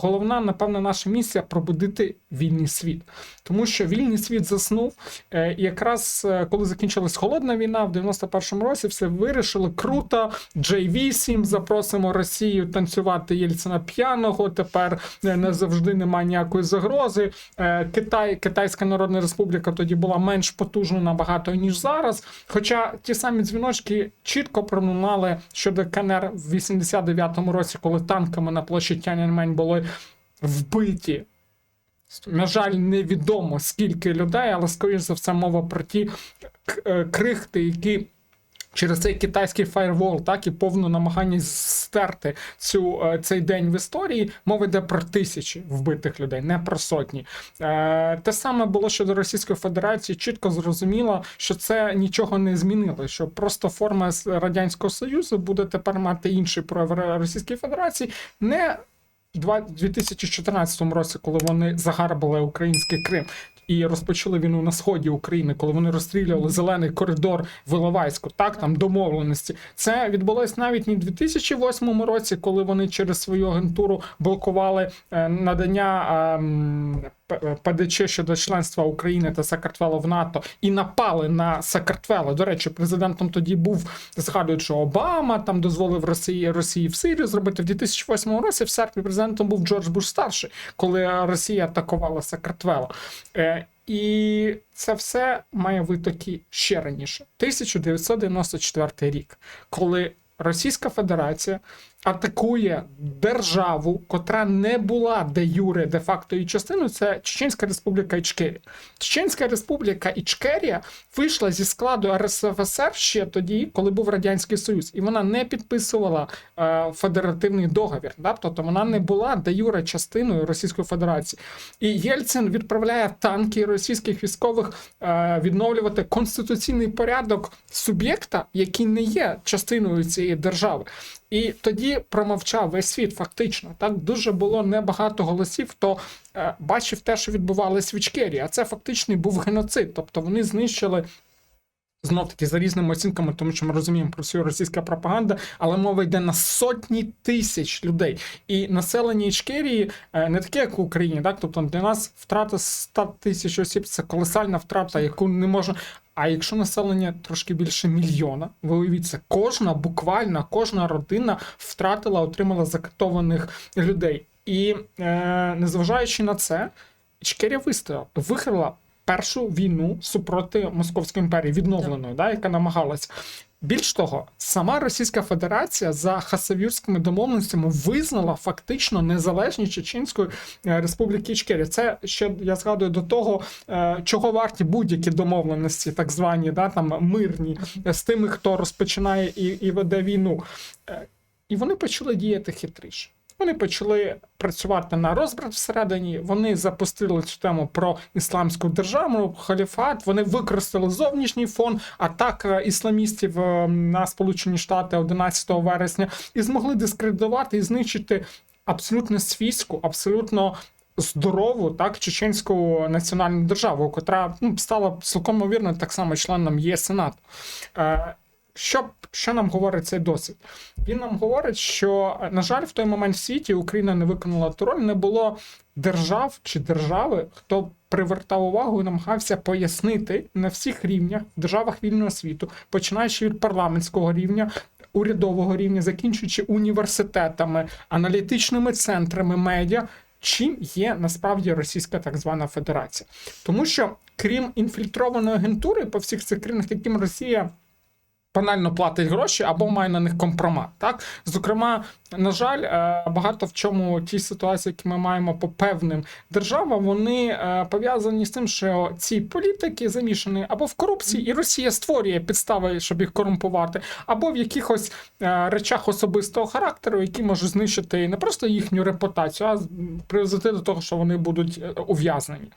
головна, напевно, наша місія пробудити вільний світ. Тому що вільний світ заснув. е, І якраз е, коли закінчилась холодна війна в 91-му році, все вирішили круто. J8, запросимо Росію танцювати Єльцина п'яного. Тепер е, не завжди немає ніякої загрози. Китай, Китайська Народна Республіка тоді була менш потужна набагато ніж зараз. Хоча ті самі дзвіночки чітко пролунали щодо КНР в 89-му році, коли танками на площі Тяньаньмень були вбиті. На жаль, невідомо скільки людей, але скоріш за все мова про ті е, крихти, які через цей китайський фаєрвол, так і повне намагання стерти цю е, цей день в історії. Мова йде про тисячі вбитих людей, не про сотні. Е, те саме було щодо Російської Федерації. Чітко зрозуміло, що це нічого не змінило. Що просто форма радянського союзу буде тепер мати інший прояв Російської Федерації. Не два- 2014 році, коли вони загарбали український Крим і розпочали війну на сході України, коли вони розстрілювали зелений коридор в Іловайську, так там домовленості. Це відбулось навіть не в 2008 році, коли вони через свою агентуру блокували е, надання ем, ПДЧ щодо членства України та Сакартвела в НАТО і напали на Сакартвела. До речі, президентом тоді був згадують, що Обама там дозволив Росії Росії в Сирію зробити в 2008 році. В серпні президентом був Джордж Буш старший, коли Росія атакувала Сакартвела. Е, і це все має витоки ще раніше. 1994 рік, коли Російська Федерація атакує державу, котра не була де юре де факто її частиною, це Чеченська Республіка Ічкерія. Чеченська Республіка Ічкерія вийшла зі складу РСФСР ще тоді, коли був Радянський Союз, і вона не підписувала е, федеративний договір. Да? Тобто вона не була де юре частиною Російської Федерації. І Єльцин відправляє танки російських військових е, відновлювати конституційний порядок суб'єкта, який не є частиною цієї держави. І тоді промовчав весь світ, фактично. Так дуже було небагато голосів, хто е, бачив те, що відбувалося в Ічкерії. А це фактично був геноцид. Тобто вони знищили. Знов таки за різними оцінками, тому що ми розуміємо про всю російська пропаганда, але мова йде на сотні тисяч людей. І населення Ічкерії е, не таке, як в Україні, так тобто для нас втрата 100 тисяч осіб це колосальна втрата, яку не можна. А якщо населення трошки більше мільйона, ви уявіть це, кожна буквально кожна родина втратила, отримала закатованих людей. І е, незважаючи на це, Ічкерія вистояла, виграла першу війну супроти Московської імперії, відновленої, да, яка намагалась. Більш того, сама Російська Федерація за хасавюрськими домовленостями визнала фактично незалежність Чеченської е, Республіки Ічкерія. Це ще я згадую до того, е, чого варті будь-які домовленості, так звані, да, там мирні, е, з тими, хто розпочинає і, і веде війну. І вони почали діяти хитріше. Вони почали працювати на розбрат всередині. Вони запустили цю тему про ісламську державу, халіфат. Вони використали зовнішній фон атак е, ісламістів е, на Сполучені Штати 11 вересня і змогли дискредитувати і знищити абсолютно свійську, абсолютно. Здорову так чеченську національну державу, котра ну, стала цілком ймовірно так само членом ЄС Сенату. Е, що, що нам говорить цей досвід? Він нам говорить, що, на жаль, в той момент в світі Україна не виконала ту роль, не було держав чи держави, хто привертав увагу і намагався пояснити на всіх рівнях в державах вільного світу, починаючи від парламентського рівня. Урядового рівня, закінчуючи університетами, аналітичними центрами медіа, чим є насправді Російська так звана Федерація, тому що крім інфільтрованої агентури по всіх цих країнах, яким Росія банально платить гроші або має на них компромат. Так, зокрема, на жаль, е, багато в чому ті ситуації, які ми маємо по певним державам, вони е, пов'язані з тим, що ці політики замішані або в корупції, і Росія створює підстави, щоб їх корумпувати, або в якихось е, речах особистого характеру, які можуть знищити не просто їхню репутацію, а призвести до того, що вони будуть ув'язнені.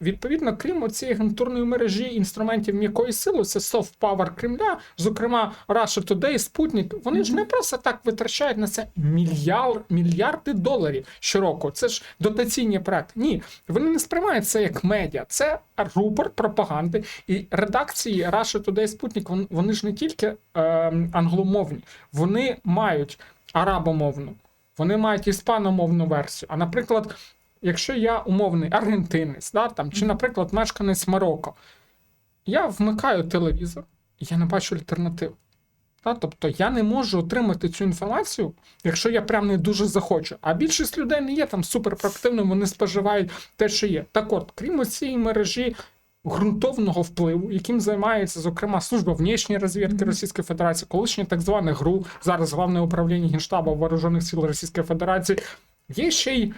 Відповідно, крім цієї агентурної мережі інструментів м'якої сили, це soft power Кремля, зокрема Russia Today, Спутник, вони ж не просто так витрачають на це мільярд, мільярди доларів щороку. Це ж дотаційні проекти. Ні, вони не сприймають це як медіа, це рупор пропаганди. І редакції Russia Today, Спутник, вон- вони ж не тільки е, англомовні, вони мають арабомовну. вони мають іспаномовну версію. А наприклад, якщо я умовний аргентинець, да, там, чи, наприклад, мешканець Марокко, я вмикаю телевізор, я не бачу альтернатив. Та, тобто я не можу отримати цю інформацію, якщо я прям не дуже захочу. А більшість людей не є там суперпроактивними, вони споживають те, що є. Так от, крім цієї мережі ґрунтовного впливу, яким займається, зокрема, служба внішньої розвідки Російської Федерації, колишнє так зване ГРУ, зараз головне управління Генштабу Вооружених сил Російської Федерації, є ще й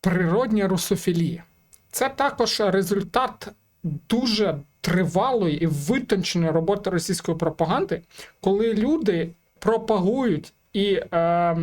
природня русофілія. Це також результат дуже тривалої і витонченої роботи російської пропаганди, коли люди пропагують і е,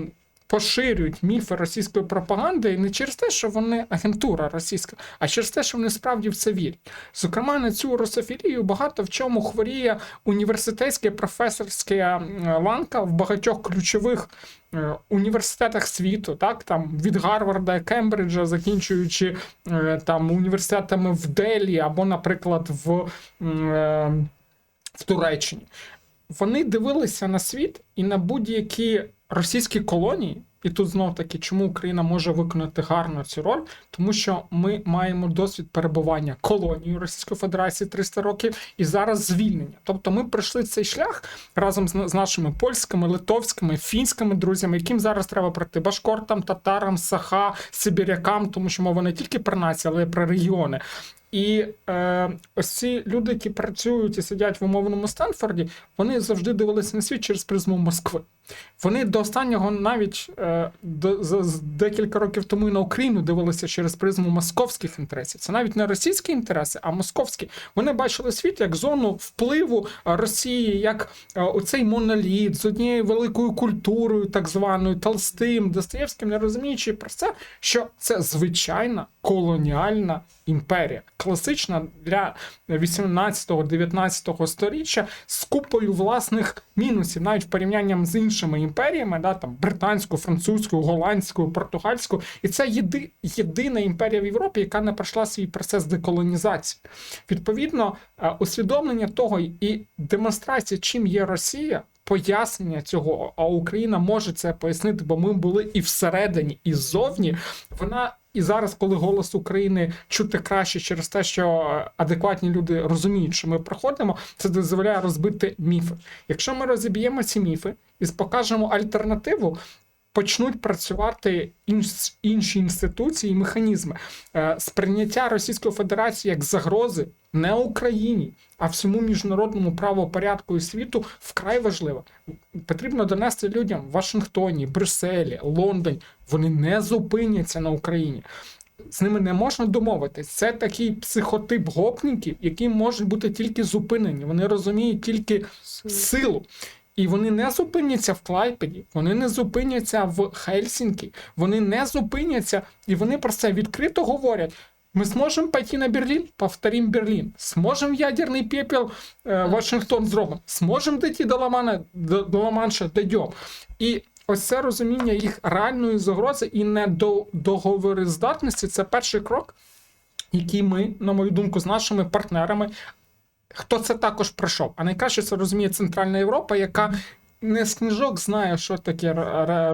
поширюють міфи російської пропаганди не через те, що вони агентура російська, а через те, що вони справді в це вірять. Зокрема, на цю русофілію багато в чому хворіє університетська професорська ланка в багатьох ключових е, університетах світу, так там від Гарварда, Кембриджа, закінчуючи е, там університетами в Делі або, наприклад, в, е, в Туреччині. Вони дивилися на світ і на будь-які російські колонії. І тут знов таки, чому Україна може виконати гарно цю роль, тому що ми маємо досвід перебування колонії Російської Федерації 300 років і зараз звільнення. Тобто ми пройшли цей шлях разом з нашими польськими, литовськими, фінськими друзями, яким зараз треба пройти башкортам, татарам, саха, сибірякам, тому що мова не тільки про нації, але й про регіони. І е, ось ці люди, які працюють і сидять в умовному Стенфорді, вони завжди дивилися на світ через призму Москви. Вони до останнього навіть е, до, за, з декілька років тому і на Україну дивилися через призму московських інтересів. Це навіть не російські інтереси, а московські. Вони бачили світ як зону впливу Росії, як е, оцей моноліт з однією великою культурою, так званою Толстим, Достоєвським, не розуміючи про це, що це звичайна колоніальна імперія, класична для 18-19 сторіччя з купою власних мінусів, навіть порівнянням з іншими імперіями, да, там британською, французькою, голландською, португальською. І це єди, єдина імперія в Європі, яка не пройшла свій процес деколонізації. Відповідно, е, усвідомлення того і демонстрація, чим є Росія. Пояснення цього, а Україна може це пояснити, бо ми були і всередині, і ззовні. Вона і зараз, коли голос України чути краще через те, що адекватні люди розуміють, що ми проходимо, це дозволяє розбити міфи. Якщо ми розіб'ємо ці міфи і покажемо альтернативу. Почнуть працювати інш, інші інституції і механізми Е, сприйняття Російської Федерації як загрози не Україні, а всьому міжнародному правопорядку і світу вкрай важливо. Потрібно донести людям в Вашингтоні, Брюсселі, Лондоні. Вони не зупиняться на Україні. З ними не можна домовитись. Це такий психотип гопників, які можуть бути тільки зупинені. Вони розуміють тільки силу. І вони не зупиняться в Клайпеді, вони не зупиняться в Хельсінкі, вони не зупиняться, і вони про це відкрито говорять. Мы сможем пойти на Берлин, повторим Берлин. Сможем ядерный пепел э, Вашингтон зробимо. Сможем дойти до Ламана, до, до Ла-Манша, дойдем. І ось це розуміння їх реальної загрози і недоговорездатності це перший крок, який ми, на мою думку, з нашими партнерами. Хто це також пройшов? А найкраще це розуміє Центральна Європа, яка не з книжок знає, що таке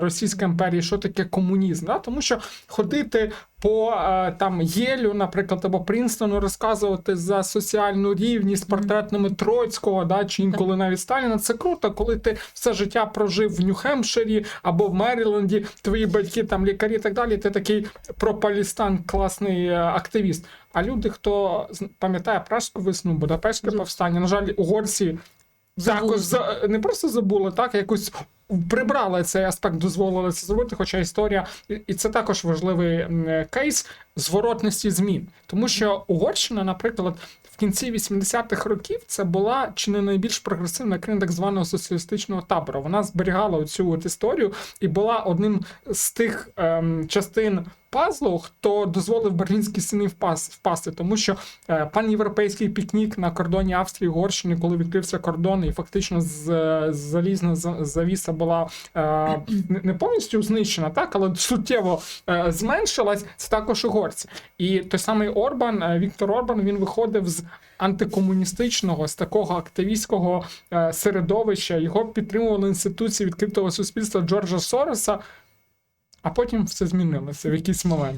Російська імперія, що таке комунізм. Да? Тому що ходити по е, там Єлю, наприклад, або Прінстону, розказувати за соціальну рівність портретними Троцького, да, чи інколи навіть Сталіна, це круто, коли ти все життя прожив в Нью-Хемпширі або в Меріленді, твої батьки там лікарі і так далі. Ти такий пропалістан, класний е, активіст. А люди, хто пам'ятає Пражську весну, Будапештське повстання, на жаль, угорці також за не просто забули, так якось прибрали цей аспект, дозволили це зробити. Хоча історія, і це також важливий кейс зворотності змін, тому що Угорщина, наприклад. В кінці 80-х років це була чи не найбільш прогресивна країна так званого соціалістичного табору. Вона зберігала цю історію і була одним з тих ем, частин пазлу, хто дозволив берлінській стіни впас, впасти, тому що е, панєвропейський пікнік на кордоні Австрії Угорщини, коли відкрився кордон, і фактично з, з- залізна завіса була е, не- не повністю знищена, так, але суттєво е, зменшилась, це також угорці. І той самий Орбан, е, Віктор Орбан, він виходив з антикомуністичного, з такого активістського е, середовища. Його підтримували інституції відкритого суспільства Джорджа Сороса. А потім все змінилося в якийсь момент.